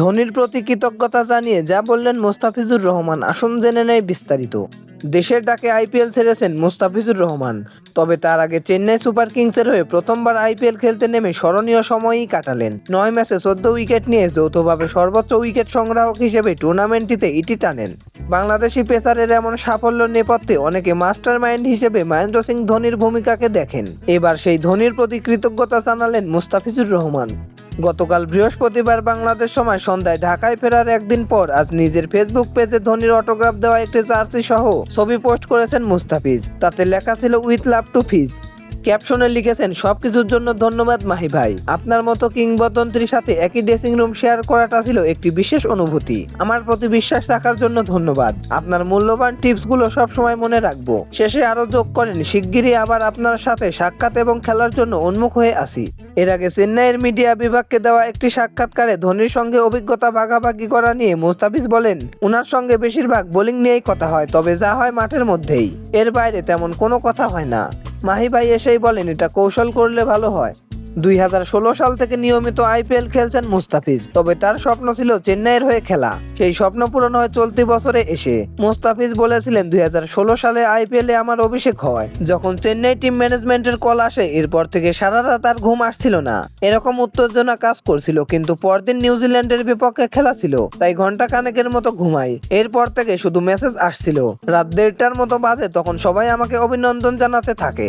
ধোনির প্রতি কৃতজ্ঞতা জানিয়ে যা বললেন মোস্তাফিজুর রহমান, আসুন জেনে নেয় বিস্তারিত। দেশের ডাকে আইপিএল ছেড়েছেন মোস্তাফিজুর রহমান, তবে তার আগে চেন্নাই সুপার কিংসের হয়ে প্রথমবার আইপিএল খেলতে নেমে স্মরণীয় সময়ই কাটালেন। নয় ম্যাচে চোদ্দ উইকেট নিয়ে যৌথভাবে সর্বোচ্চ উইকেট সংগ্রাহক হিসেবে টুর্নামেন্টটিতে ইতি টানেন। বাংলাদেশি পেসারের এমন সাফল্য নেপথ্যে অনেকে মাস্টার মাইন্ড হিসেবে মহেন্দ্র সিং ধোনির ভূমিকাকে দেখেন। এবার সেই ধোনির প্রতি কৃতজ্ঞতা জানালেন মুস্তাফিজুর রহমান। গতকাল বৃহস্পতিবার বাংলাদেশ সময় সন্ধ্যায় ঢাকায় ফেরার একদিন পর আজ নিজের ফেসবুক পেজে ধোনির অটোগ্রাফ দেওয়া একটি জার্সি সহ ছবি পোস্ট করেছেন মুস্তাফিজ। তাতে লেখা ছিল উইথ লাভ টু ফিজ ক্যাপশনে লিখেছেন, সবকিছুর জন্য ধন্যবাদ মাহি ভাই। আপনার মতো কিংবদন্তির সাথে একই ড্রেসিং রুম শেয়ার করাটা ছিল একটি বিশেষ অনুভূতি। আমার প্রতি বিশ্বাস রাখার জন্য ধন্যবাদ। আপনার মূল্যবান টিপসগুলো সবসময় মনে রাখব। শেষে আরও যোগ করেন, শিগগিরই আবার আপনার সাথে সাক্ষাৎ এবং খেলার জন্য উন্মুখ হয়ে আসি। এর আগে চেন্নাইয়ের মিডিয়া বিভাগকে দেওয়া একটি সাক্ষাৎকারে ধোনির সঙ্গে অভিজ্ঞতা ভাগাভাগি করা নিয়ে মুস্তাফিজ বলেন, উনার সঙ্গে বেশিরভাগ বোলিং নিয়েই কথা হয়, তবে যা হয় মাঠের মধ্যেই। এর বাইরে তেমন কোনো কথা হয় না। মাহি ভাই এসেই বলেন এটা কৌশল করলে ভালো হয়। দুই হাজার ষোলো সাল থেকে নিয়মিত আইপিএল খেলছেন মুস্তাফিজ, তবে তার স্বপ্ন ছিল চেন্নাইয়ের হয়ে খেলা। সেই স্বপ্ন পূরণ হয় চলতি বছরে এসে। মুস্তাফিজ বলেছিলেন, দুই সালে আইপিএলে আমার অভিষেক হয়। যখন চেন্নাই টিম ম্যানেজমেন্টের কল আসে, এরপর থেকে সারা রাত আর ঘুম আসছিল না। এরকম উত্তেজনা কাজ করছিল, কিন্তু পরদিন নিউজিল্যান্ডের বিপক্ষে খেলা ছিল। তাই ঘণ্টা কানেকের মতো ঘুমাই। এরপর থেকে শুধু মেসেজ আসছিল। রাত দেড়টার মতো বাজে, তখন সবাই আমাকে অভিনন্দন জানাতে থাকে।